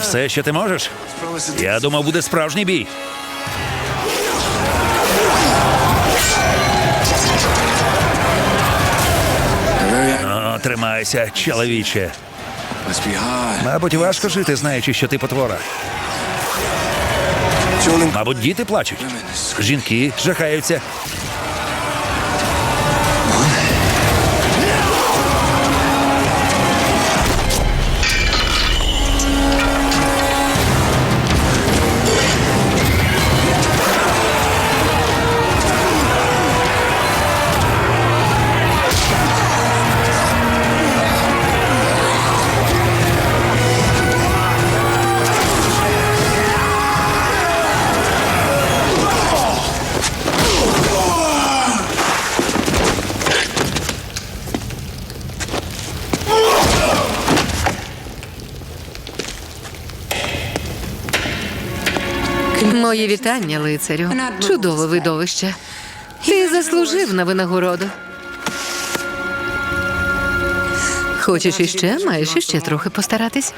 Все, що ти можеш? Я думав, буде справжній бій. Тримайся, чоловіче. Мабуть, важко жити, знаючи, що ти потвора. Мабуть, діти плачуть. Жінки жахаються. Мої вітання, лицарю. Чудове видовище. Ти заслужив на винагороду. Хочеш іще? Маєш іще трохи постаратись.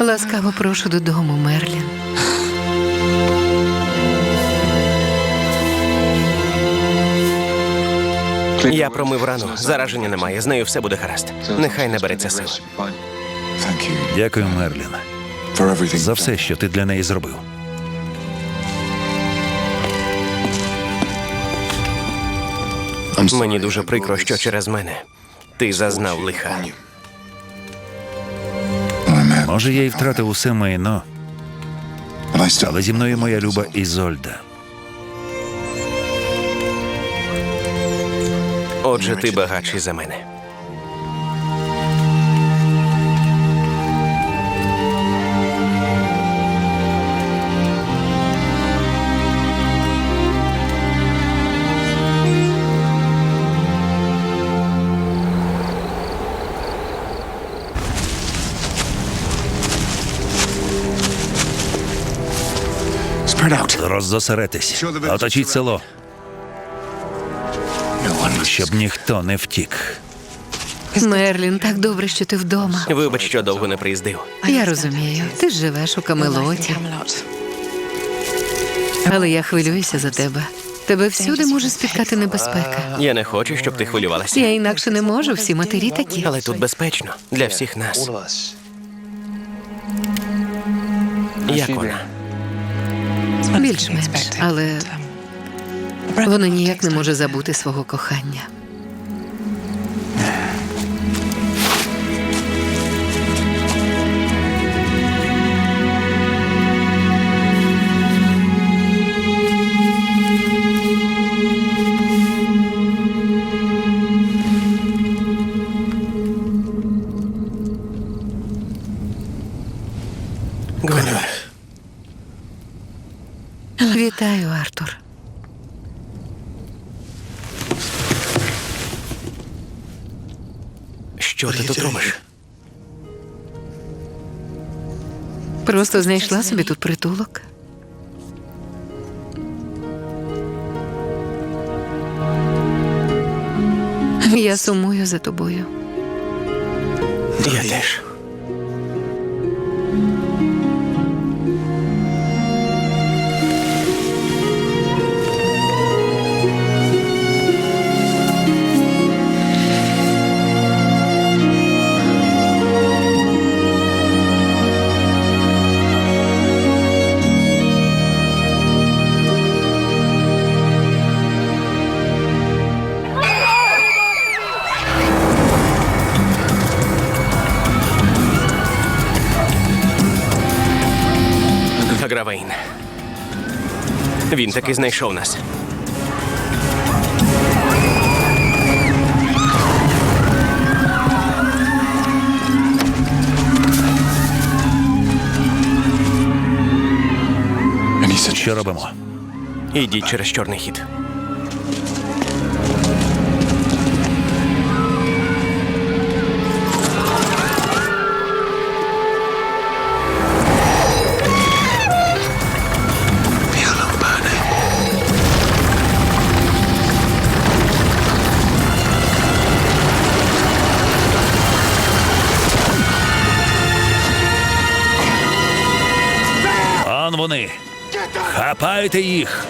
Ласкаво прошу додому, Мерлін. я промив рану. Зараження немає. З нею все буде гаразд. Нехай набереться сил. Дякую, Мерлін, за все, що ти для неї зробив. Мені дуже прикро, що через мене ти зазнав лиха. Може, я й втратив усе майно, але зі мною моя люба Ізольда. Отже, ти багатший за мене. Spread оточіть село, щоб ніхто не втік. Мерлін, так добре, що ти вдома. Вибач, що довго не приїздив. Я розумію, ти живеш у Камелоті. Але я хвилююся за тебе. Тебе всюди може спіткати небезпека. Я не хочу, щоб ти хвилювалася. Я інакше не можу, всі матері такі. Але тут безпечно для всіх нас. Як вона? Більш-менш, але вона ніяк не може забути свого кохання. Гвеневер. Вітаю, Артур. Що ти тут робиш? Просто знайшла собі тут притулок. Я сумую за тобою. Я теж. Агравейн. Він таки знайшов нас. Що робимо? Ідіть через чорний хід. Хапайте їх.